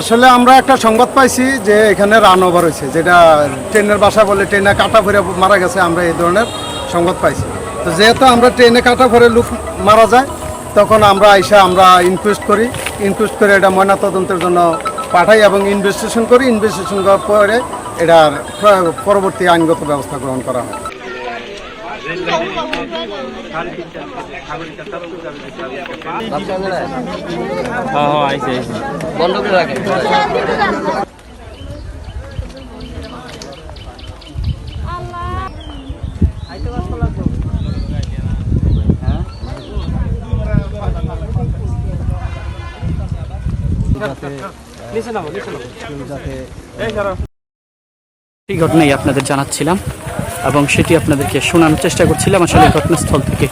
আসলে আমরা একটা সংবাদ পাইছি যে এখানে রান ওভার হয়েছে, যেটা ট্রেনের বাসা বলে ট্রেনে কাটা ভরে মারা গেছে, আমরা এই ধরনের সংবাদ পাইছি। তো যেহেতু আমরা ট্রেনে কাটা ভরে লোক মারা যায় তখন আমরা আইসা আমরা ইনকোয়েস্ট করি। ইনকোয়েস্ট করে এটা ময়নাতদন্তের জন্য পাঠাই এবং ইনভেস্টিগেশন করি। ইনভেস্টিগেশন করার পরে এটার পরবর্তী আইনগত ব্যবস্থা গ্রহণ করা হয়। এই ঘটনাই আপনাদের জানাচ্ছিলাম এবং সেটি আপনাদেরকে শোনানোর চেষ্টা করছিলাম। আসলে ঘটনাস্থল থেকে।